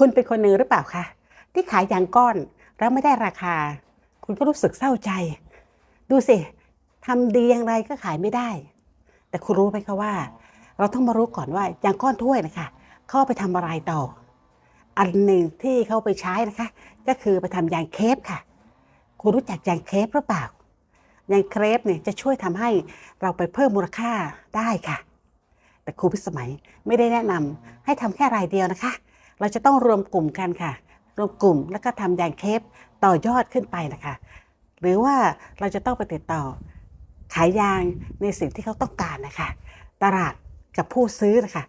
คุณเป็นคนหนึ่งหรือเปล่าคะที่ขายยางก้อนแล้วไม่ได้ราคา คุณก็รู้สึกเศร้าใจ ดูสิทำดีอย่างไรก็ขายไม่ได้ แต่คุณรู้ไหมคะว่า เราต้องมารู้ก่อนว่ายางก้อนถ้วยนะคะเขาเอาไปทำอะไรต่อ อันหนึ่งที่เขาไปใช้นะคะ ก็คือไปทำยางเคปค่ะ คุณรู้จักยางเคปหรือเปล่ายางเครปเนี่ยจะช่วยทำให้เราไปเพิ่มมูลค่าได้ค่ะ แต่ครูพิสมัยไม่ได้แนะนำให้ทำแค่รายเดียวนะคะ เราจะต้องรวมกลุ่มกันค่ะ รวมกลุ่มแล้วก็ทำยางเคปต่อยอดขึ้นไปนะคะ หรือว่าเราจะต้องไปติดต่อขายยางในสิ่งที่เขาต้องการนะคะ ตลาดกับผู้ซื้อนะคะ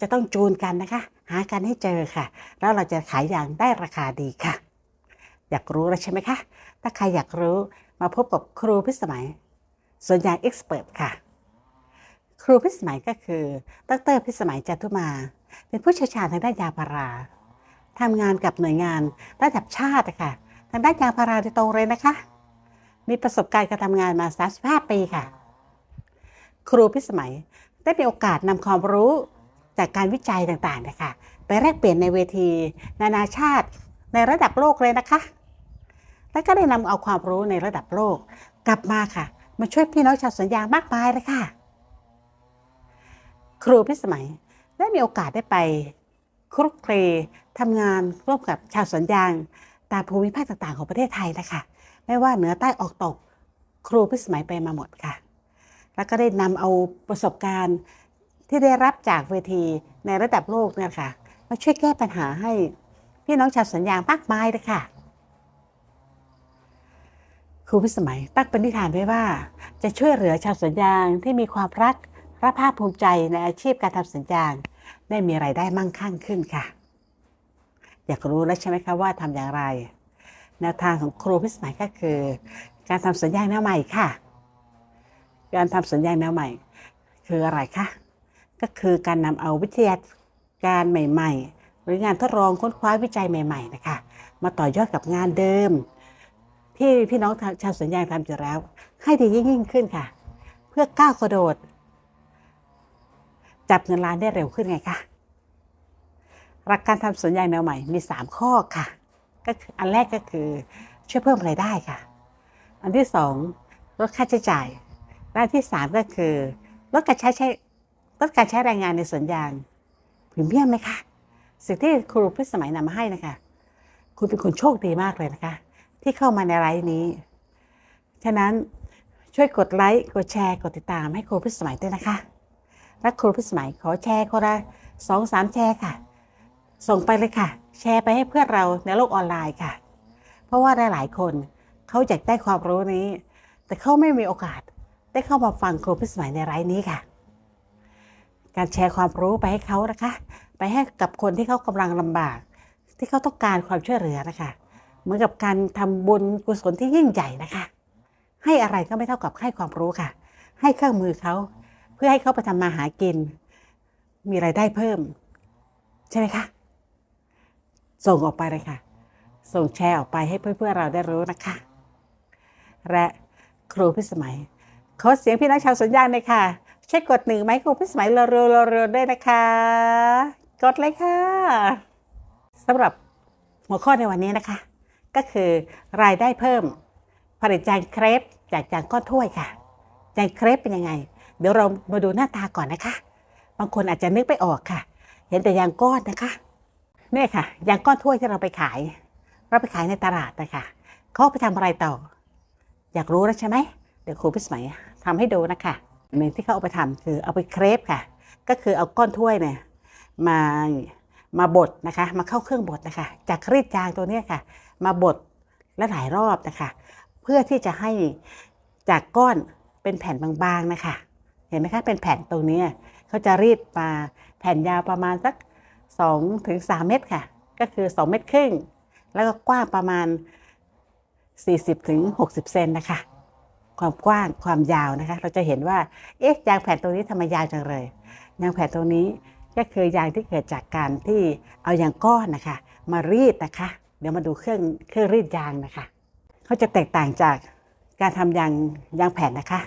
จะต้องจูนกันนะคะ หากันให้เจอค่ะ แล้วเราจะขายยางได้ราคาดีค่ะ อยากรู้แล้วใช่ไหมคะ ถ้าใครอยากรู้มาพบกับครูพิสมัยส่วนยางเอ็กซ์เพรสค่ะ ครูพิสมัยก็คือดรพิสมัยจัตุมา เป็นผู้เชี่ยวชาญทางด้านยาพาราทำงานกับหน่วยงานระดับชาตินะคะทางด้านยาพาราโดยตรงเลยนะคะ มีประสบการณ์การทำงานมา 35 ปีค่ะ ครูพิสมัยได้มีโอกาสนำความรู้จากการวิจัยต่างๆนะคะไปแลกเปลี่ยนในเวที นานาชาติในระดับโลกเลยนะคะ และก็ได้นำเอาความรู้ในระดับโลก กลับมาค่ะ มาช่วยพี่น้องชาวสวนยางมากมายเลยค่ะ ครูพิสมัย ได้มีโอกาสได้ไปคลุกคลีทำงานร่วมกับชาวสวนยางตามภูมิภาคต่างๆ ของประเทศไทยนะคะไม่ว่าเหนือใต้ออกตกครูพิสมัยไปมาหมดค่ะ แล้วก็ได้นำเอาประสบการณ์ที่ได้รับจากเวทีในระดับโลกเนี่ยค่ะมาช่วยแก้ปัญหาให้พี่น้องชาวสวนยางมากมายเลยค่ะ ครูพิสมัยตั้งปณิธานไว้ว่า จะช่วยเหลือชาวสวนยางที่มีความรัก และภาคภูมิใจในอาชีพการทำสวนยางได้มีไรายได้มั่งคั่งขึ้นค่ะ อยากรู้แล้วใช่ไหมคะว่าทำอย่างไร แนวทางของครูพิสมัยก็คือ การทำสวนยางแนวใหม่ค่ะ การทำสวนยางแนวใหม่ คืออะไรคะก็คือการนำเอาวิทยาการใหม่ ๆ หรืองานทดลองค้นคว้าวิจัยใหม่ ๆ นะคะ มาต่อยอดกับงานเดิม ที่พี่น้องชาวสวนยางทำอยู่แล้ว ให้ดียิ่งขึ้นค่ะ เพื่อก้าวกระโดด จับเงินล้านได้เร็วขึ้นไงคะหลักการทำสวนยางแนวใหม่มี 3 ข้อค่ะ ก็คืออันแรกก็คือช่วยเพิ่มรายได้ค่ะ อันที่สองลดค่าใช้จ่ายและอันที่สามก็คือลดการใช้ใช้ลดการใช้แรงงานในสวนยางพรีเมียมไหมคะสิ่งที่ครูพิสมัยนำมาให้นะคะ คุณเป็นคนโชคดีมากเลยนะคะ ที่เข้ามาในไลฟ์นี้ ฉะนั้นช่วยกดไลค์กดแชร์กดติดตามให้ครูพิสมัยด้วยนะคะ และครูพิสมัยขอแชร์คนละสองสามแชร์ค่ะ ส่งไปเลยค่ะ แชร์ไปให้เพื่อนเราในโลกออนไลน์ค่ะ เพราะว่าหลายๆคนเขาอยากได้ความรู้นี้ แต่เขาไม่มีโอกาสได้เข้ามาฟังครูพิสมัยในไลฟ์นี้ค่ะ การแชร์ความรู้ไปให้เขานะคะ ไปให้กับคนที่เขากำลังลำบาก ที่เขาต้องการความช่วยเหลือนะคะ เหมือนกับการทำบุญกุศลที่ยิ่งใหญ่นะคะ ให้อะไรก็ไม่เท่ากับให้ความรู้ค่ะ ให้เครื่องมือเขา เพื่อให้เขาไปทำมาหากิน มีไรายได้เพิ่ม ใช่ไหมคะ ส่งออกไปเลยค่ะ ส่งแชร์ออกไปให้เพื่อนๆเราได้รู้นะคะ และครูพิสมัยขอเสียงพี่น้องชาวสวนยางเลยค่ะช่วยกดหนึ่งไหมครูพิสมัยเร็วๆเร็วด้วยนะคะ กดเลยค่ะสำหรับหัวข้อในวันนี้นะคะ ก็คือรายได้เพิ่ม ผลิตจานเครปจากจานก้อนถ้วยค่ะ จานเครปเป็นยังไง เดี๋ยวเรามาดูหน้าตาก่อนนะคะ บางคนอาจจะนึกไม่ออกค่ะ เห็นแต่ยางก้อนนะคะเนี่ยค่ะยางก้อนถ้วยที่เราไปขาย เราไปขายในตลาดนะคะเขาไปทำอะไรต่อ อยากรู้แล้วใช่ไหมเดี๋ยวครูพิสมัยทำให้ดูนะคะหนึ่งที่เขาเอาไปทำคือเอาไปเครปค่ะ ก็คือเอาก้อนถ้วยเนี่ยมามาบดนะคะ มาเข้าเครื่องบดนะคะ จากรีดจางตัวเนี้ค่ะ มาบดและหลายรอบนะคะ เพื่อที่จะให้จากก้อนเป็นแผ่นบางๆนะคะ เห็นไหมคะเป็นแผ่นตรงนี้เขาจะรีดมาแผ่นยาวประมาณสัก2ถึง3เมตรค่ะ ก็คือ 2 เมตรครึ่ง แล้วก็กว้างประมาณ 40ถึง60 เซนนะคะ ความกว้างความยาวนะคะ เราจะเห็นว่าเอ๊ะยางแผ่นตรงนี้ทำไมยาวจังเลยยางแผ่นตรงนี้ก็คือยางที่เกิดจากการที่เอายางก้อนนะคะ มารีดนะคะ เดี๋ยวมาดูเครื่องเครื่องรีดยางนะคะเขาจะแตกต่างจากการทำยางยางแผ่นนะคะ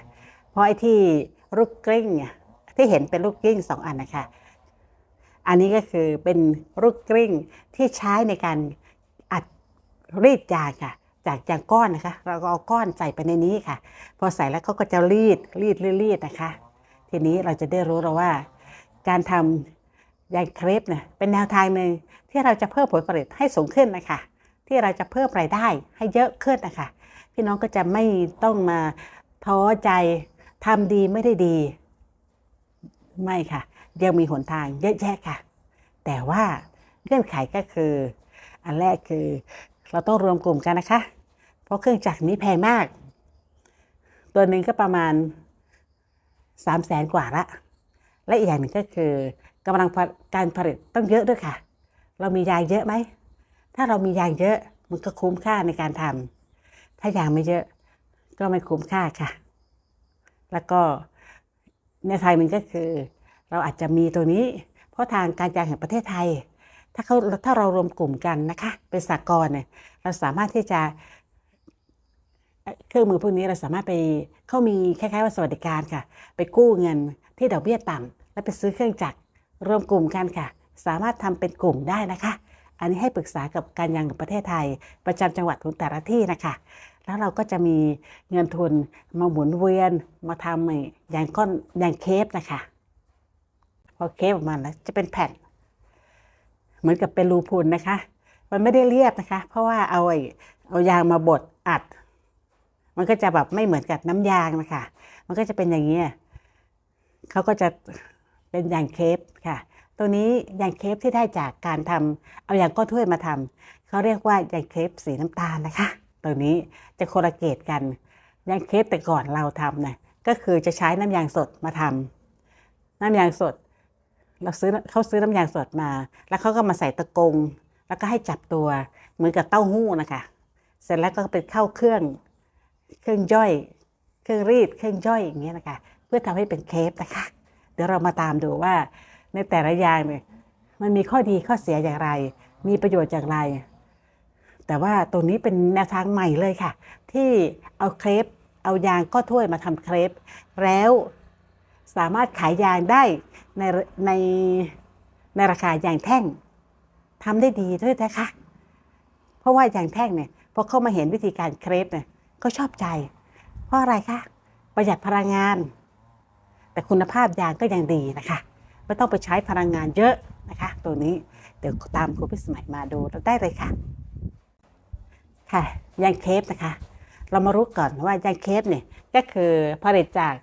เพราะไอ้ที่ ลูกกลิ้งที่เห็นเป็นลูกกลิ้งสองอันนะคะ อันนี้ก็คือเป็นลูกกลิ้งที่ใช้ในการอัดรีดยางค่ะ จากยางก้อนนะคะ เราก็เอาก้อนใส่ไปในนี้ค่ะ พอใส่แล้วเขาก็จะรีดรีดรีดรดนะคะ ทีนี้เราจะได้รู้แล้วว่า การทำยางเครปเนี่ยเป็นแนวทางหนึ่งที่เราจะเพิ่มผลผลิตให้สูงขึ้นนะคะ ที่เราจะเพิ่มรายได้ให้เยอะขึ้นนะคะ พี่น้องก็จะไม่ต้องมาท้อใจ ทำดีไม่ได้ดี ไม่ค่ะ ยังมีหนทางเยอะแยะค่ะ แต่ว่าเงื่อนไขก็คือ อันแรกคือ เราต้องรวมกลุ่มกันนะคะ เพราะเครื่องจักรนี้แพงมาก ตัวหนึ่งก็ประมาณสามแสนกว่าละ และอีกอย่างหนึ่งก็คือกำลังการผลิตต้องเยอะด้วยค่ะ เรามียางเยอะไหม ถ้าเรามียางเยอะมันก็คุ้มค่าในการทำถ้ายางไม่เยอะก็ไม่คุ้มค่าค่ะ แล้วก็ในไทยมันก็คือ เราอาจจะมีตัวนี้ เพราะทางการยางแห่งประเทศไทย ถ้าเขาถ้าเรารวมกลุ่มกันนะคะเป็นสากลเนี่ยเราสามารถที่จะเครื่องมือพวกนี้เราสามารถไปเขามีคล้ายๆว่าสวัสดิการค่ะ ไปกู้เงินที่ดอกเบี้ยต่ำแล้วไปซื้อเครื่องจักรรวมกลุ่มกันค่ะ สามารถทำเป็นกลุ่มได้นะคะ อันนี้ให้ปรึกษากับการยางแห่งประเทศไทย ประจำจังหวัดของแต่ละที่นะคะ แล้วเราก็จะมีเงินทุนมาหมุนเวียนมาทำอ้ยางก้อนยางเคฟนะคะ พอเคฟออกมาแล้วจะเป็นแผ่น เหมือนกับเป็นรูพุนนะคะ มันไม่ได้เรียบนะคะ เพราะว่าเอาไอ้เอายางมาบดอัด มันก็จะแบบไม่เหมือนกับน้ำยางนะคะ มันก็จะเป็นอย่างนี้ยเขาก็จะเป็นยางเคฟค่ะ ตัวนี้ยางเคฟที่ได้จากการทำเอายางก้อนถ้วยมาทำเขาเรียกว่ายางเคฟสีน้ำตาลนะคะ ตัวนี้จะโคละเกตกันยางเคฟแต่ก่อนเราทำนะก็คือจะใช้น้ำยางสดมาทำน้ำยางสด เราซื้อเขาซื้อน้ำยางสดมา แล้วเขาก็มาใส่ตะกง แล้วก็ให้จับตัวเหมือนกับเต้าหู้นะคะ เสร็จแล้วก็เป็นเข้าเครื่องเครื่องย่อย เครื่องรีดเครื่องย่อยอย่างเงี้ยนะคะ เพื่อทำให้เป็นเคฟนะคะ เดี๋ยวเรามาตามดูว่า ในแต่ละอย่างเนี่ยมันมีข้อดีข้อเสียอย่างไร มีประโยชน์อย่างไร แต่ว่าตรงนี้เป็นแนวทางใหม่เลยค่ะ ที่เอาเครปเอายางก็ถ้วยมาทำเครปแล้วสามารถขายยางได้ในในในราคายางแท่งทำได้ดีด้วยนะคะ เพราะว่ายางแท่งเนี่ยพอเข้ามาเห็นวิธีการเครปเนี่ยก็ชอบใจ เพราะอะไรคะประหยัดพลังงาน แต่คุณภาพยางก็ยังดีนะคะ ไม่ต้องไปใช้พลังงานเยอะนะคะ ตัวนี้เดี๋ยวตามครูพิสมัยมาดูได้เลยค่ะ ค่ะยางเคฟนะคะ เรามารู้ก่อนว่ายางเคฟเนี่ยก็คือผลิตจาก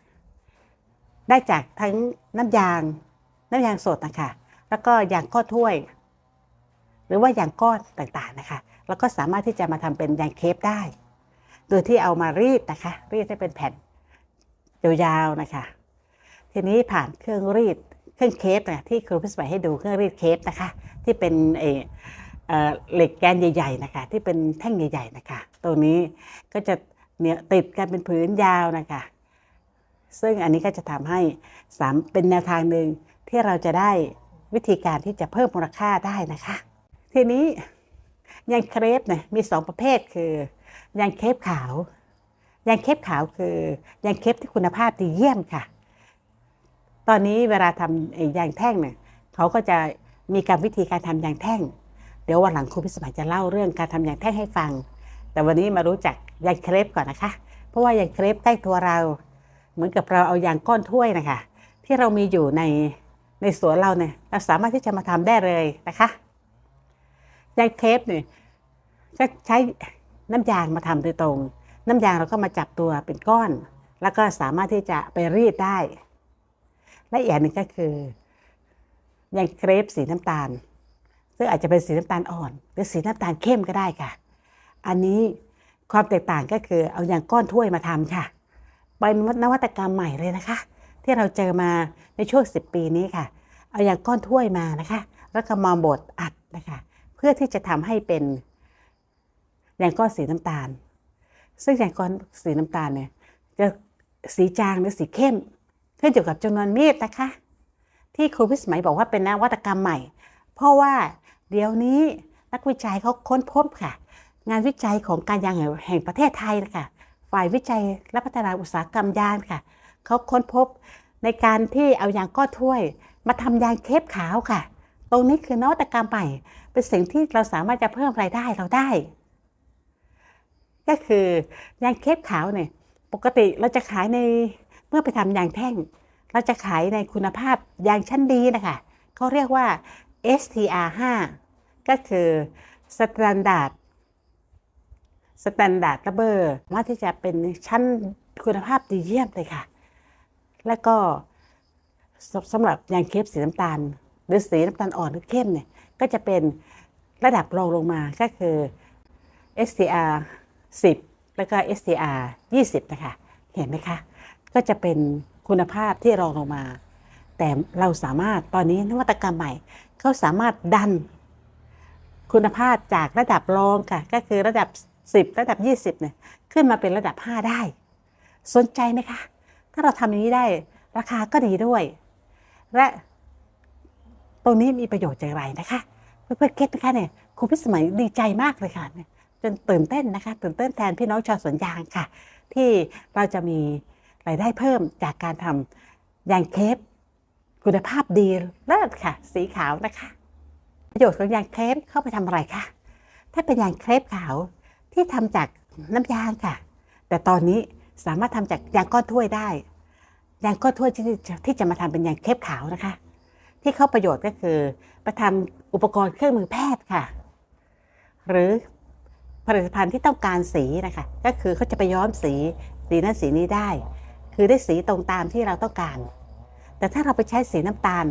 ได้จากทั้งน้ำยางน้ำยางสดนะคะแล้วก็ยางก้อนถ้วย หรือว่ายางก้อนต่างๆนะคะ แล้วก็สามารถที่จะมาทำเป็นยางเคฟได้ โดยที่เอามารีดนะคะ รีดให้เป็นแผ่นยาวๆนะคะ ทีนี้ผ่านเครื่องรีด เครื่องเคฟนะที่ครูพิสมัยให้ดูเครื่องรีดเคฟนะคะ ที่เป็นเออเหล็กแกนใหญ่ๆนะคะ ที่เป็นแท่งใหญ่ ๆนะคะ ตัวนี้ก็จะเนี่ยติดกันเป็นผืนยาวนะคะ ซึ่งอันนี้ก็จะทำให้สามเป็นแนวทางหนึ่งที่เราจะได้วิธีการที่จะเพิ่มมูลค่าได้นะคะ ทีนี้ยางเครปเนี่ยมีสองประเภทคือยางเครปขาวยางเครปขาวคือยางเครปที่คุณภาพดีเยี่ยมค่ะ ตอนนี้เวลาทำอ้ยางแท่งเนี่ยเขาก็จะมีการวิธีการทำยางแท่ง เดี๋ยววันหลังครูพิสมัยจะเล่าเรื่องการทำยางแท่งให้ฟัง แต่วันนี้มารู้จักยางเครปก่อนนะคะ เพราะว่ายางเครปใกล้ตัวเรา เหมือนกับเราเอายางก้อนถ้วยนะคะ ที่เรามีอยู่ในในสวนเราเนี่ยเราสามารถที่จะมาทำได้เลยนะคะยางเครปเนี่ยก็ใช้น้ำยางมาทำโดยตรง น้ำยางเราก็มาจับตัวเป็นก้อน แล้วก็สามารถที่จะไปรีดได้ และอีกอย่างหนึ่งก็คือยางเครปสีน้ำตาล ซึ่งอาจจะเป็นสีน้ำตาลอ่อน หรือสีน้ำตาลเข้มก็ได้ค่ะ อันนี้ความแตกต่างก็คือเอายางก้อนถ้วยมาทำค่ะเป็นนวัตกรรมใหม่เลยนะคะ ที่เราเจอมาในช่วง 10 ปีนี้ค่ะ เอาอย่างก้อนถ้วยมานะคะ แล้วก็มาบดอัดนะคะ เพื่อที่จะทำให้เป็นอย่างก้อนสีน้ำตาล ซึ่งอย่างก้อนสีน้ำตาลเนี่ยจะสีจางหรือสีเข้ม ขึ้นอยู่กับจำนวนมีดนะคะ ที่ครูพิสมัยบอกว่าเป็นนวัตกรรมใหม่ เพราะว่าเดี๋ยวนี้นักวิจัยเขาค้นพบค่ะ งานวิจัยของการยางแห่งประเทศไทยนะคะฝ่ายวิจัยและพัฒนาอุตสาหกรรมยางค่ะเขาค้นพบในการที่เอายางก้อนถ้วย มาทำยางเคปขาวค่ะ ตรงนี้คือนวัตกรรมใหม่ เป็นสิ่งที่เราสามารถจะเพิ่มรายได้เราได้ ก็คือยางเคปขาวเนี่ย ปกติเราจะขายใน เมื่อไปทำยางแท่ง เราจะขายในคุณภาพยางชั้นดีนะคะเขาเรียกว่า STR 5ก็คือ Standard Standard Rubber ว่าที่จะเป็นชั้นคุณภาพดีเยี่ยมเลยค่ะ แล้วก็สสำหรับยางเคปสีน้ำตาล หรือสีน้ำตาลอ่อนหรือเข้มเนี่ยก็จะเป็นระดับรองลงมาก็คือ STR 10 แล้วก็ STR 20 นะคะ เห็นไหมคะ ก็จะเป็นคุณภาพที่รองลงมา แต่เราสามารถตอนนี้นวัตกรรมใหม่เขาสามารถดัน คุณภาพจากระดับรองค่ะ ก็คือระดับ 10 ระดับ 20เนี่ยขึ้นมาเป็นระดับ 5 ได้ สนใจไหมคะ ถ้าเราทำอย่างนี้ได้ราคาก็ดีด้วย และตรงนี้มีประโยชน์อย่างไรนะคะเพื่อนๆเก็ตนะคะเนี่ยครูพิสมัยดีใจมากเลยค่ะจนตื่นเต้นนะคะ ตื่นเต้นแทนพี่น้องชาวสวนยางค่ะ ที่เราจะมี รายได้เพิ่มจากการทำยางเคปคุณภาพดีเลิศค่ะ สีขาวนะคะ ประโยชน์ของยางเคปเข้าไปทำอะไรคะถ้าเป็นยางเคปขาวที่ทำจากน้ำยางค่ะ แต่ตอนนี้สามารถทำจากยางก้อนถ้วยได้ ยางก้อนถ้วยที่จะที่จะมาทำเป็นยางเคปขาวนะคะ ที่เข้าประโยชน์ก็คือไปทำอุปกรณ์เครื่องมือแพทย์ค่ะ หรือผลิตภัณฑ์ที่ต้องการสีนะคะ ก็คือเขาจะไปย้อมสีสีนั้นสีนี้ได้ คือได้สีตรงตามที่เราต้องการ แต่ถ้าเราไปใช้สีน้ำตาล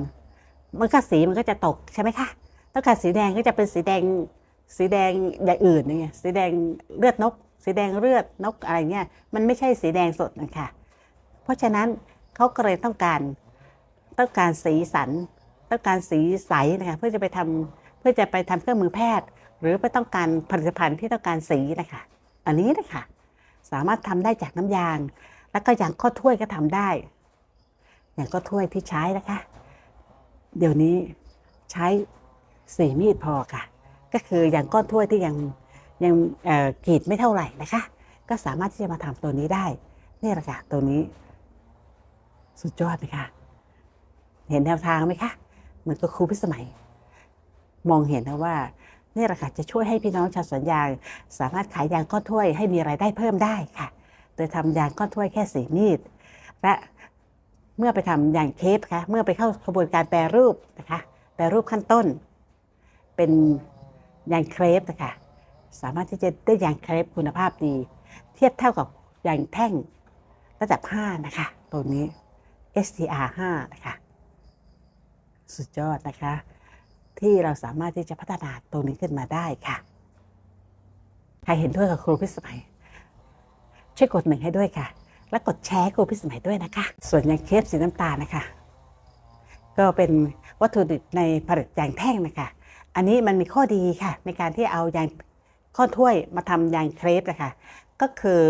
มันก็สีมันก็จะตกใช่ไหมคะต้องการสีแดงก็จะเป็นสีแดงสีแดงอย่างอื่นอย่างเงี้ยสีแดงเลือดนก สีแดงเลือดนกอะไรเงี้ยมันไม่ใช่สีแดงสดนะคะเพราะฉะนั้นเขาก็เลยต้องการต้องการสีสัน ต้องการสีใสนะคะเพื่อจะไปทำเพื่อจะไปทำเครื่องมือแพทย์ หรือไปต้องการผลิตภัณฑ์ที่ต้องการสีนะคะ อันนี้นะคะสามารถทำได้จากน้ำยาง แล้วก็อย่างข้อถ้วยก็ทำได้ อย่างข้อถ้วยที่ใช้นะคะ เดี๋ยวนี้ใช้สี่มีดพอค่ะ ก็คืออย่างก้อนถ้วยที่ยังยังกรีดไม่เท่าไหร่นะคะ ก็สามารถที่จะมาทำตัวนี้ได้ นี่แหละค่ะตัวนี้ สุดยอดไหมคะเห็นแนวทางไหมคะเหมือนกับครูพิสมัย มองเห็นนะว่านี่แหละค่ะจะช่วยให้พี่น้องชาวสวนยาง สามารถขายยางก้อนถ้วยให้มีรายได้เพิ่มได้ค่ะ โดยทำยางก้อนถ้วยแค่สีมีด และเมื่อไปทำยางเคปค่ะเมื่อไปเข้ากระบวนการแปรรูปนะคะแปรรูปขั้นต้น เป็นยางเครปนะคะสามารถที่จะได้ยางเครปคุณภาพดี เทียบเท่ากับยางแท่งระดับ 5 นะคะ ตัวนี้ STR 5นะคะ สุดยอดนะคะ ที่เราสามารถที่จะพัฒนาตัวนี้ขึ้นมาได้ค่ะ ใครเห็นด้วยกับครูพิสมัย ช่วยกดหนึ่งให้ด้วยค่ะ และกดแชร์ให้ครูพิสมัยด้วยนะคะ ส่วนยางเคปสีน้ำตาลนะคะ ก็เป็นวัตถุดิบในผลิตยางแท่งนะคะ อันนี้มันมีข้อดีค่ะ ในการที่เอายางข้อถ้วยมาทำยางเครปนะคะก็คือ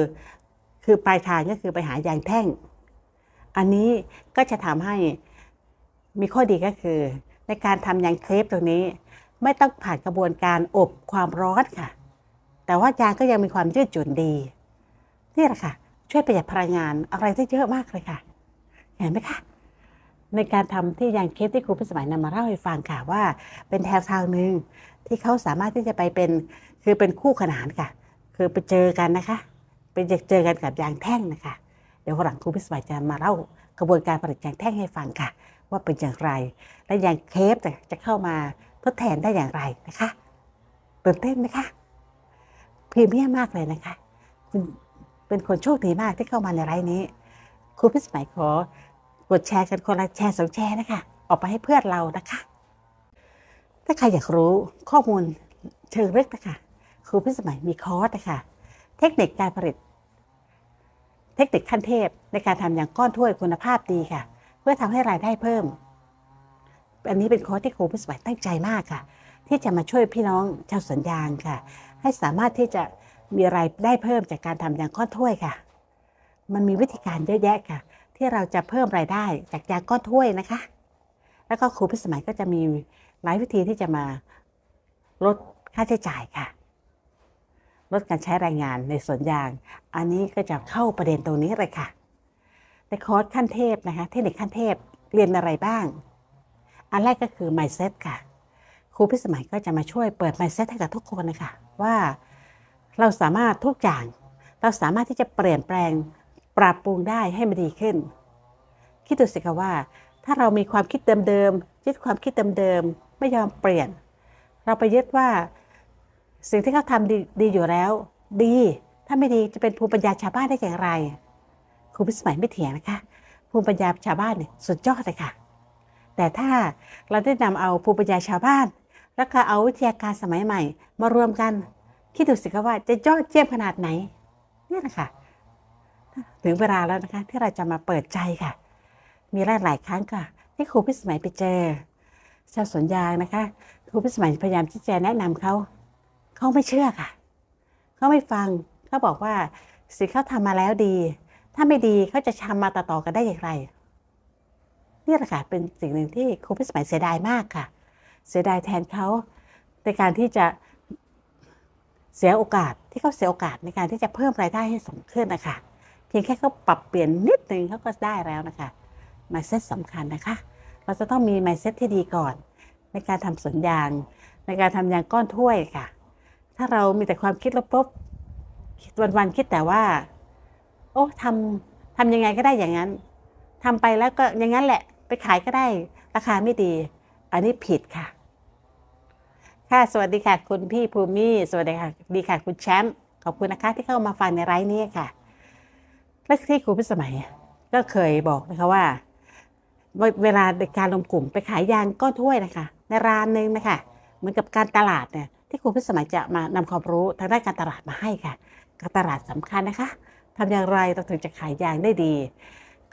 คือปลายทางก็คือไปหายางแท่ง อันนี้ก็จะทำให้มีข้อดีก็คือ ในการทำยางเครปตรงนี้ ไม่ต้องผ่านกระบวนการอบความร้อนค่ะ แต่ว่ายางก็ยังมีความยืดหยุ่นดี นี่แหละค่ะ ช่วยประหยัดพลังงานอะไรได้เยอะมากเลยค่ะ เห็นไหมคะในการทำที่ยางเคปที่ครูพิสมัยนำมาเล่าให้ฟังค่ะว่า เป็นแถวทางหนึ่งที่เขาสามารถที่จะไปเป็นคือเป็นคู่ขนานค่ะ คือไปเจอกันนะคะไปเจอกันกับยางแท่งนะคะ เดี๋ยวหลังครูพิสมัยจะมาเล่ากระบวนการผลิตยางแท่งให้ฟังค่ะ ว่าเป็นอย่างไร และยางเคปจะจะเข้ามาทดแทนได้อย่างไรนะคะตื่นเต้นไหมคะพรีเมียมมากเลยนะคะคุณ เป็นคนโชคดีมากที่เข้ามาในไลน์นี้ ครูพิสมัยขอกดแชร์กันคนละแชร์สองแชร์นะคะ ออกไปให้เพื่อนเรานะคะ ถ้าใครอยากรู้ข้อมูลเชิงลึกนะคะ ครูพิสมัยมีคอร์สนะคะเทคนิคการผลิต เทคนิคขั้นเทพในการทำอย่างก้อนถ้วยคุณภาพดีค่ะ เพื่อทำให้รายได้เพิ่ม อันนี้เป็นคอร์สที่ครูพิสมัยตั้งใจมากค่ะ ที่จะมาช่วยพี่น้องชาวสวนยางค่ะ ให้สามารถที่จะ มีรายได้เพิ่มจากการทำยางก้อนถ้วยค่ะ มันมีวิธีการเยอะแยะค่ะ ที่เราจะเพิ่มรายได้จากยางก้อนถ้วยนะคะ แล้วก็ครูพิสมัยก็จะมีหลายวิธีที่จะมาลดค่าใช้จ่ายค่ะ ลดการใช้แรงงานในสวนยาง อันนี้ก็จะเข้าประเด็นตรงนี้เลยค่ะ ในคอร์สขั้นเทพนะคะ เทคนิคขั้นเทพเรียนอะไรบ้าง อันแรกก็คือ mindset ค่ะ ครูพิสมัยก็จะมาช่วยเปิด mindset ให้กับทุกคนนะคะว่า เราสามารถทุกอย่าง เราสามารถที่จะเปลี่ยนแปลงปรับปรุงได้ให้มันดีขึ้น คิดดูสิคะว่า ถ้าเรามีความคิดเดิมๆยึดความคิดเดิมๆไม่ยอมเปลี่ยน เราไปยึดว่า สิ่งที่เขาทำดีดีอยู่แล้ว ดี ถ้าไม่ดีจะเป็นภูมิปัญญาชาวบ้านได้อย่างไรครูพิสมัยไม่เถียงนะคะ ภูมิปัญญาชาวบ้านเนี่ยสุดยอดเลยค่ะ แต่ถ้าเราได้นำเอาภูมิปัญญาชาวบ้าน แล้วก็เอาวิทยาการสมัยใหม่ มารวมกัน คิดดูสิคะว่าจะยอดเยี่ยมขนาดไหนเนี่ยนะคะถึงเวลาแล้วนะคะที่เราจะมาเปิดใจค่ะ มีหลายหลายครั้งค่ะที่ครูพิสมัยไปเจอชาวสวนยางนะคะครูพิสมัยพยายามที่จะแนะนำเขาเขาไม่เชื่อค่ะเขาไม่ฟังเขาบอกว่าสิ่งเขาทำมาแล้วดี ถ้าไม่ดีเขาจะทำมาต่อๆกันได้อย่างไรนี่แหละค่ะเป็นสิ่งหนึ่งที่ครูพิสมัยเสียดายมากค่ะ เสียดายแทนเขาในการที่จะ เสียโอกาสที่เขาเสียโอกาสในการที่จะเพิ่มรายได้ให้สูงขึ้นนะคะ เพียงแค่เขาปรับเปลี่ยนนิดนึงเขาก็ได้แล้วนะคะ mindset สำคัญนะคะ เราจะต้องมี mindset ที่ดีก่อน ในการทำสวนยาง ในการทำยางก้อนถ้วยค่ะ ถ้าเรามีแต่ความคิดลบๆคิดวันๆคิดแต่ว่า โอ้ทำทำยังไงก็ได้อย่างนั้นทำไปแล้วก็อย่างนั้นแหละไปขายก็ได้ราคาไม่ดี อันนี้ผิดค่ะ ค่ะ สวัสดีค่ะ คุณพี่ภูมิสวัสดีค่ะดีค่ะ คุณแชมป์ขอบคุณนะคะที่เข้ามาฟังในไลฟ์นี้ค่ะและที่ครูพิสมัยก็เคยบอกนะคะว่า เวลาในการรวมกลุ่มไปขายยางก้อนถ้วยนะคะ ในร้านหนึงนะคะเหมือนกับการตลาดเนี่ยที่ครูพิสมัยจะมานำความรู้ทางด้านการตลาดมาให้ค่ะ การตลาดสำคัญนะคะทำอย่างไรเราถึงจะขายยางได้ดี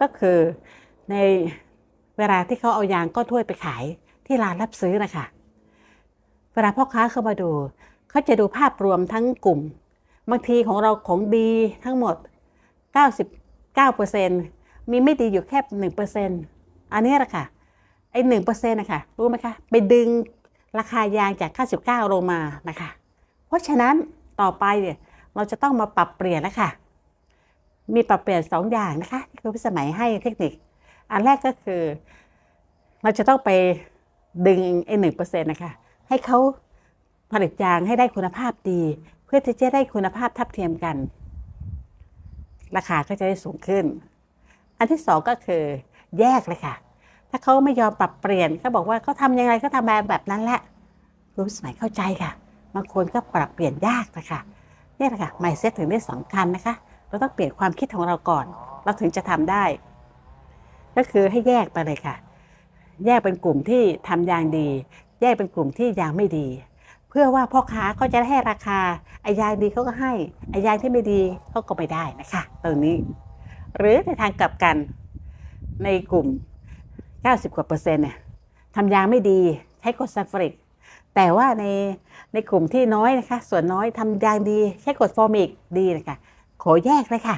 ก็คือในเวลาที่เขาเอายางก้อนถ้วยไปขายที่ร้านรับซื้อนะคะ เวลาพ่อค้าเข้ามาดู เขาจะดูภาพรวมทั้งกลุ่ม บางทีของเราของดีทั้งหมด 99%มีไม่ดีอยู่แค่ 1%อันนี้แหละค่ะ ไอ้หนึ่งเปอร์เซ็นต์นะคะรู้ไหมคะ ไปดึงราคายางจาก 99 ลงมานะคะ เพราะฉะนั้นต่อไปเนี่ยเราจะต้องมาปรับเปลี่ยนแล้วค่ะ มีปรับเปลี่ยนสองอย่างนะคะที่ครูพิสมัยให้เทคนิค อันแรกก็คือ เราจะต้องไปดึงไอ้หนึ่งเปอร์เซ็นต์นะคะ ให้เขาผลิตยางให้ได้คุณภาพดี เพื่อที่จะได้คุณภาพทับเทียมกัน ราคาก็จะได้สูงขึ้น อันที่สองก็คือแยกเลยค่ะ ถ้าเขาไม่ยอมปรับเปลี่ยนเขาบอกว่าเขาทำยังไงก็ทำแบบแบบนั้นแหละรู้สมัยเข้าใจค่ะบางคนก็ปรับเปลี่ยนยากนะคะนี่แหละค่ะ mindset ถึงได้สำคัญนะคะ เราต้องเปลี่ยนความคิดของเราก่อน เราถึงจะทำได้ ก็คือให้แยกไปเลยค่ะ แยกเป็นกลุ่มที่ทำยางดี แยกเป็นกลุ่มที่ยางไม่ดี เพื่อว่าพ่อค้าเขาจะได้ให้ราคาไอ้ยางดีเขาก็ให้ไอ้ยางที่ไม่ดีเขาก็ไม่ได้นะคะตรงนี้ หรือในทางกลับกันในกลุ่ม 90 กว่าเปอร์เซ็นต์เนี่ยทำยางไม่ดีใช้กรดซัลฟูริก แต่ว่าในในกลุ่มที่น้อยนะคะ ส่วนน้อยทำยางดีใช้กรดฟอร์มิกดีนะคะขอแยกเลยค่ะ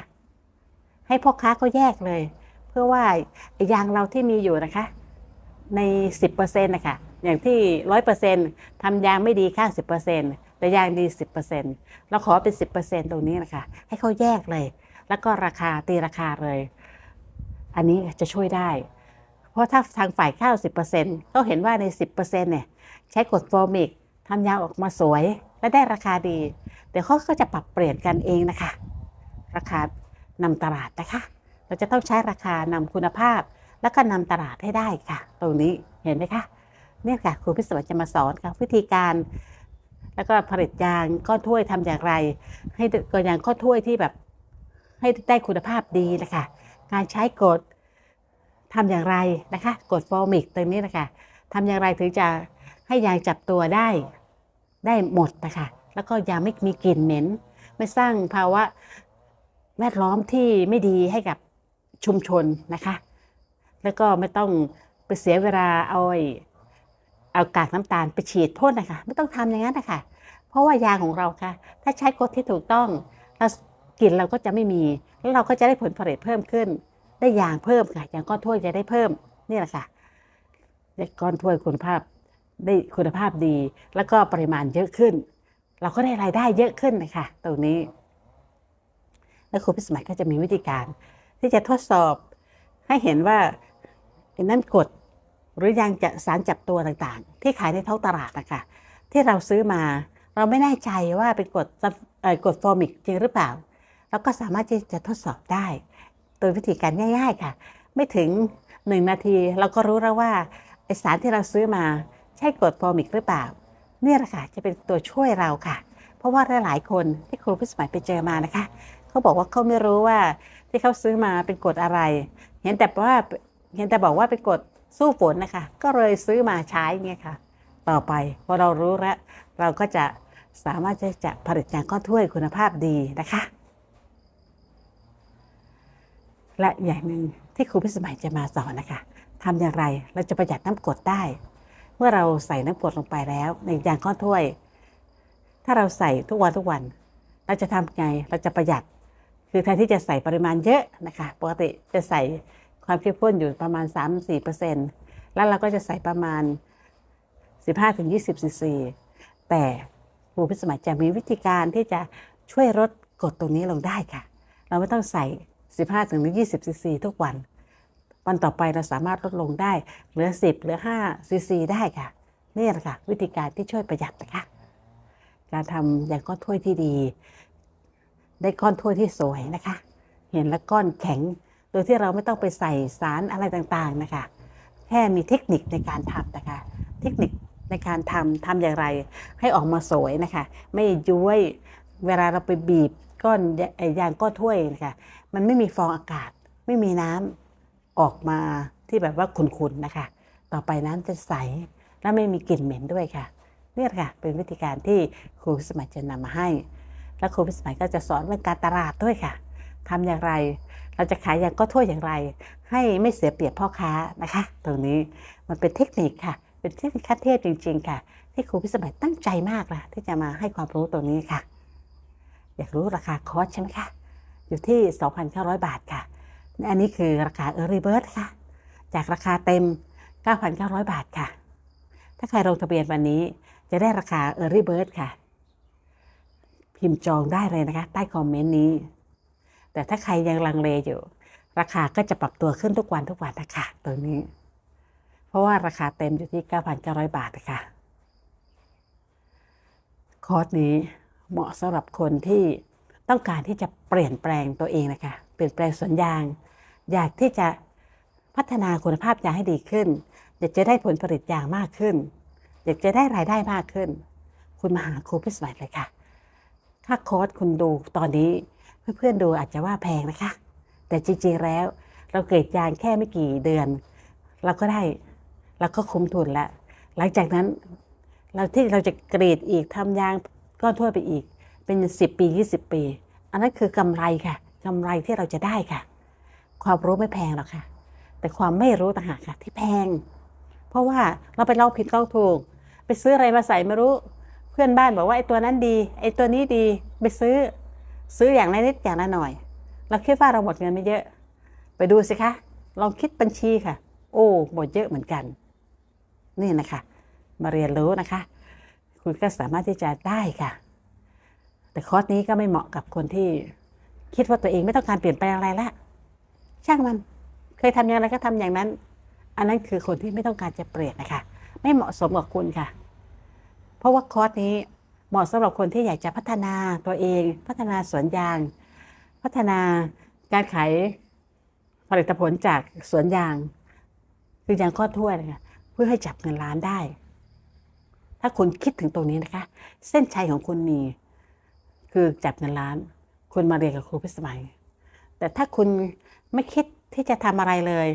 ให้พ่อค้าเขาแยกเลย เพื่อว่ายางเราที่มีอยู่นะคะ ใน 10%นะคะ อย่างที่100%ทำยางไม่ดีข้าง10%แต่ยางดี10%เปอร์เซนต์เราขอเป็น10%ตรงนี้นะคะ ให้เขาแยกเลย แล้วก็ราคาตีราคาเลย อันนี้จะช่วยได้ เพราะถ้าทางฝ่ายข้าว10%ก็เห็นว่าใน10%เปอร์เซนต์เนี่ยใช้กรดฟอร์มิกทำยางออกมาสวยและได้ราคาดีเดี๋ยวเขาก็จะปรับเปลี่ยนกันเองนะคะ ราคานำตลาดนะคะ เราจะต้องใช้ราคานำคุณภาพ แล้วก็นำตลาดให้ได้ค่ะ ตรงนี้เห็นไหมคะ เนี่ยค่ะครูพิศวจะมาสอนค่ะวิธีการแล้วก็ผลิตยางก้อนถ้วยทำอย่างไร ให้ก็ยางก้อนถ้วยที่แบบ ให้ได้คุณภาพดีนะคะการใช้กดทำอย่างไรนะคะกดฟอร์มิกตรงนี้นะคะทำอย่างไรถึงจะให้ยางจับตัวได้ได้หมดนะคะแล้วก็ยางไม่มีกลิ่นเหม็น ไม่สร้างภาวะแวดล้อมที่ไม่ดีให้กับชุมชนนะคะ แล้วก็ไม่ต้องไปเสียเวลาเอาไอ เอากากน้ำตาลไปฉีดพ่นนะคะไม่ต้องทำอย่างนั้นนะคะเพราะว่ายางของเราค่ะ ถ้าใช้กดที่ถูกต้องเรากลิ่นเราก็จะไม่มี แล้วเราก็จะได้ผลผลิตเพิ่มขึ้น ได้ยางเพิ่มค่ะยางก้อนถ้วยจะได้เพิ่มนี่แหละค่ะได้ก้อนถ้วยคุณภาพได้คุณภาพดี แล้วก็ปริมาณเยอะขึ้น เราก็ได้รายได้เยอะขึ้นนะคะตรงนี้ แล้วครูพิสมัยก็จะมีวิธีการ ที่จะทดสอบให้เห็นว่าไอ้นั่นกด หรือยังจะสารจับตัวต่างๆ ที่ขายในท้องตลาดนะคะที่เราซื้อมาเราไม่แน่ใจว่าเป็นกรดกรดฟอร์มิกจริงหรือเปล่า เราก็สามารถที่จะทดสอบได้ โดยวิธีการง่าย ๆค่ะ ไม่ถึง 1 นาทีเราก็รู้แล้วว่าไอสารที่เราซื้อมาใช่กรดฟอร์มิกหรือเปล่าเนี่ยแหละค่ะจะเป็นตัวช่วยเราค่ะ เพราะว่าหลายๆคนที่ครูพิสมัยไปเจอมานะคะเขาบอกว่าเขาไม่รู้ว่าที่เขาซื้อมาเป็นกรดอะไร เห็นแต่ว่าเห็นแต่บอกว่าเป็นกรด สู้ฝนนะคะ ก็เลยซื้อมาใช้เงี้ยค่ะ ต่อไปพอเรารู้แล้ว เราก็จะสามารถที่จะผลิตยางก้อนถ้วยคุณภาพดีนะคะ และอย่างหนึ่งที่ครูพิสมัยจะมาสอนนะคะทำอย่างไรเราจะประหยัดน้ำกรดได้ เมื่อเราใส่น้ำกรดลงไปแล้ว ในยางก้อนถ้วย ถ้าเราใส่ทุกวันทุกวัน เราจะทำไงเราจะประหยัด คือแทนที่จะใส่ปริมาณเยอะนะคะ ปกติจะใส่ ความเข้มข้นอยู่ประมาณ 3-4%แล้วเราก็จะใส่ประมาณ 15-20ซีซีแต่ครูพิสมัยจะมีวิธีการที่จะช่วยลดกรดตรงนี้ลงได้ค่ะ เราไม่ต้องใส่ 15-20ซีซีทุกวันวันต่อไปเราสามารถลดลงได้เหลือ 10 เหลือ5ซีซีได้ค่ะ นี่แหละค่ะ วิธีการที่ช่วยประหยัดนะคะ การทำอย่างก้อนถ้วยที่ดี ได้ก้อนถ้วยที่สวยนะคะ เห็นแล้วก้อนแข็ง โดยที่เราไม่ต้องไปใส่สารอะไรต่างๆนะคะ แค่มีเทคนิคในการทำนะคะ เทคนิคในการทำทำอย่างไร ให้ออกมาสวยนะคะ ไม่ย้วยเวลาเราไปบีบก้อนไอ้ยางก้อนถ้วยนะคะมันไม่มีฟองอากาศ ไม่มีน้ำออกมาที่แบบว่าขุ่นๆนะคะ ต่อไปน้ำจะใสและไม่มีกลิ่นเหม็นด้วยค่ะเนี่ยค่ะเป็นวิธีการที่ครูพิสมัยจะนำมาให้ และครูพิสมัยก็จะสอนเรื่องการตลาดด้วยค่ะ ทำอย่างไร เราจะขายอย่างก็ถ้วอย่างไร ให้ไม่เสียเปรียบพ่อค้านะคะ ตรงนี้มันเป็นเทคนิคค่ะ เป็นเทคนิคขั้นเทพจริง ๆ ค่ะ ที่ครูพิสมัยตั้งใจมากนะที่จะมาให้ความรู้ตรงนี้ค่ะ อยากรู้ราคาคอร์สใช่ไหมคะอยู่ที่ 2,900 บาทค่ะ อันนี้คือราคา Early Bird ค่ะ จากราคาเต็ม 9,900 บาทค่ะ ถ้าใครลงทะเบียนวันนี้จะได้ราคา Early Bird ค่ะ พิมพ์จองได้เลยนะคะ ใต้คอมเมนต์นี้ แต่ถ้าใครยังลังเลอยู่ ราคาก็จะปรับตัวขึ้นทุกวันทุกวันนะคะตัวนี้ เพราะว่าราคาเต็มอยู่ที่ 9,900 บาทนะคะคอร์สนี้เหมาะสำหรับคนที่ต้องการที่จะเปลี่ยนแปลงตัวเองนะคะ เปลี่ยนแปลงสวนยาง อยากที่จะพัฒนาคุณภาพยางให้ดีขึ้น อยากจะได้ผลผลิตยางมากขึ้น อยากจะได้รายได้มากขึ้น คุณมาหาครูพิสมัยเลยค่ะค่าคอร์สคุณดูตอนนี้ เพื่อนๆดูอาจจะว่าแพงนะคะ แต่จริงๆแล้วเราเกรดยางแค่ไม่กี่เดือน เราก็ได้เราก็คุ้มทุนแล้วหลังจากนั้นเราที่เราจะเกรดอีกทำยางก้อนถ้วไปอีก เป็น 10 ปี 20 ปี อันนั้นคือกำไรค่ะกำไรที่เราจะได้ค่ะ ความรู้ไม่แพงหรอกค่ะ แต่ความไม่รู้ต่างหากค่ะที่แพง เพราะว่าเราไปลองผิดลองถูก ไปซื้ออะไรมาใส่ไม่รู้ เพื่อนบ้านบอกว่าไอ้ตัวนั้นดีไอ้ตัวนี้ดีไปซื้อ ซื้ออย่างละนิดอย่างละหน่อย เราคิดว่าเราหมดเงินไม่เยอะ ไปดูสิคะ ลองคิดบัญชีค่ะ โอ้หมดเยอะเหมือนกัน นี่นะคะ มาเรียนรู้นะคะ คุณก็สามารถที่จะได้ค่ะ แต่คอร์สนี้ก็ไม่เหมาะกับคนที่คิดว่าตัวเองไม่ต้องการเปลี่ยนแปลงอะไรละช่างมันเคยทำอย่างไรก็ทำอย่างนั้น อันนั้นคือคนที่ไม่ต้องการจะเปลี่ยนนะคะ ไม่เหมาะสมกับคุณค่ะ เพราะว่าคอร์สนี้ เหมาะสำหรับคนที่อยากจะพัฒนาตัวเอง พัฒนาสวนยาง พัฒนาการขายผลิตผลจากสวนยาง คือยางก้อนถ้วยนะคะเพื่อให้จับเงินล้านได้ ถ้าคุณคิดถึงตรงนี้นะคะ เส้นชัยของคุณมีคือจับเงินล้าน คุณมาเรียนกับครูพิสมัย แต่ถ้าคุณไม่คิดที่จะทำอะไรเลย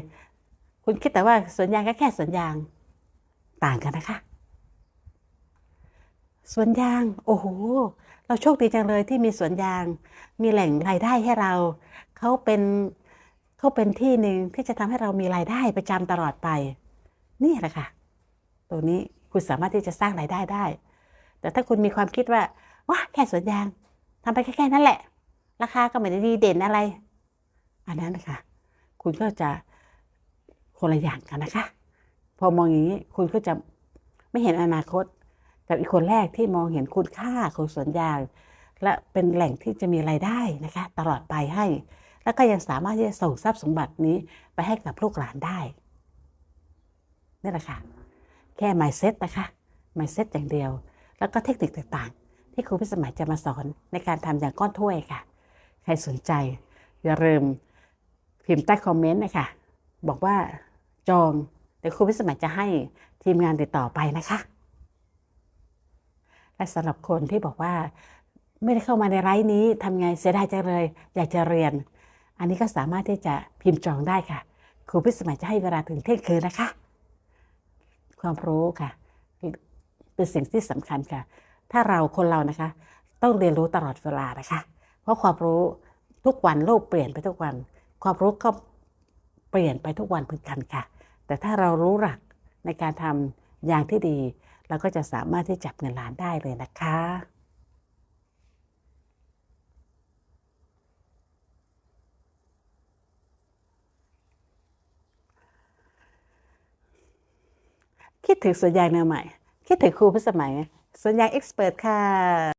คุณคิดแต่ว่าสวนยางก็แค่สวนยางต่างกันนะคะ สวนยาง โอ้โห เราโชคดีจังเลยที่มีสวนยาง มีแหล่งรายได้ให้เรา เขาเป็นเขาเป็นที่หนึ่งที่จะทำให้เรามีรายได้ประจำตลอดไป นี่แหละค่ะ ตัวนี้คุณสามารถที่จะสร้างรายได้ได้ แต่ถ้าคุณมีความคิดว่าว้าแค่สวนยางทำไปแค่แค่นั้นแหละ ราคาก็ไม่ได้ดีเด่นอะไร อันนั้นนะคะคุณก็จะคนละอย่างกันนะคะ พอมองอย่างนี้คุณก็จะไม่เห็นอนาคต กับอีกคนแรกที่มองเห็นคุณค่าของสวนยาง และเป็นแหล่งที่จะมีรายได้นะคะตลอดไปให้ แล้วก็ยังสามารถที่จะส่งทรัพย์สมบัตินี้ไปให้กับลูกหลานได้นี่แหละค่ะแค่ mindset นะคะ mindset อย่างเดียว แล้วก็เทคนิคต่างๆ ที่ครูพิสมัยจะมาสอนในการทำอย่างก้อนถ้วยค่ะ ใครสนใจ อย่าลืมพิมพ์ใต้คอมเมนต์นะคะบอกว่าจองเดี๋ยวครูพิสมัยจะให้ทีมงานติดต่อไปนะคะ และสำหรับคนที่บอกว่าไม่ได้เข้ามาในไลฟ์นี้ทำไงเสียดายจังเลย อยากจะเรียน อันนี้ก็สามารถที่จะพิมพ์จองได้ค่ะ ครูพิสมัยจะให้เวลาถึงเที่ยงคืนนะคะ ความรู้ค่ะ เป็นสิ่งที่สำคัญค่ะ ถ้าเราคนเรานะคะ ต้องเรียนรู้ตลอดเวลานะคะ เพราะความรู้ทุกวันโลกเปลี่ยนไปทุกวัน ความรู้ก็เปลี่ยนไปทุกวันเหมือนกันค่ะ แต่ถ้าเรารู้หลักในการทำอย่างที่ดี เราก็จะสามารถที่จับเงินล้านได้เลยนะคะ คิดถึงสัญญาณแนวใหม่ คิดถึงครูพิสมัยสัญญาณเอ็กซ์เพรสค่ะ